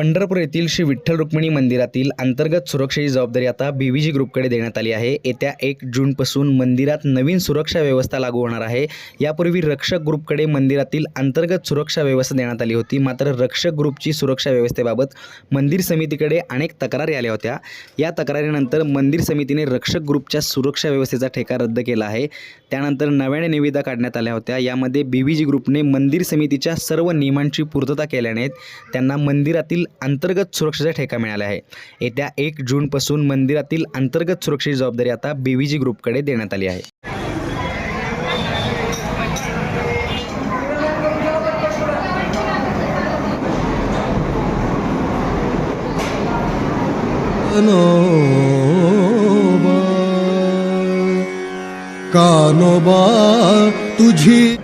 पंढरपूर येथील श्री विठ्ठल रुक्मिणी मंदिरातील अंतर्गत सुरक्षेची जबाबदारी आता बी व्ही जी ग्रुपकडे देण्यात आली आहे. येत्या एक जूनपासून मंदिरात नवीन सुरक्षा व्यवस्था लागू होणार आहे. यापूर्वी रक्षक ग्रुपकडे मंदिरातील अंतर्गत सुरक्षा व्यवस्था देण्यात आली होती. मात्र रक्षक ग्रुपची सुरक्षा व्यवस्थेबाबत मंदिर समितीकडे अनेक तक्रारी आल्या होत्या. या तक्रारीनंतर मंदिर समितीने रक्षक ग्रुपच्या सुरक्षा व्यवस्थेचा ठेका रद्द केला आहे. त्यानंतर नव्याने निविदा काढण्यात आल्या होत्या. यामध्ये बी व्ही जी ग्रुपने मंदिर समितीच्या सर्व नियमांची पूर्तता केल्याने त्यांना मंदिरातील अंतर्गत सुरक्षेचा ठेका मिळाला आहे. येत्या एक जूनपासून मंदिरातील अंतर्गत सुरक्षेची जबाबदारी आता बीव्हीजी ग्रुपकडे देण्यात आली आहे. कानोबा तुझी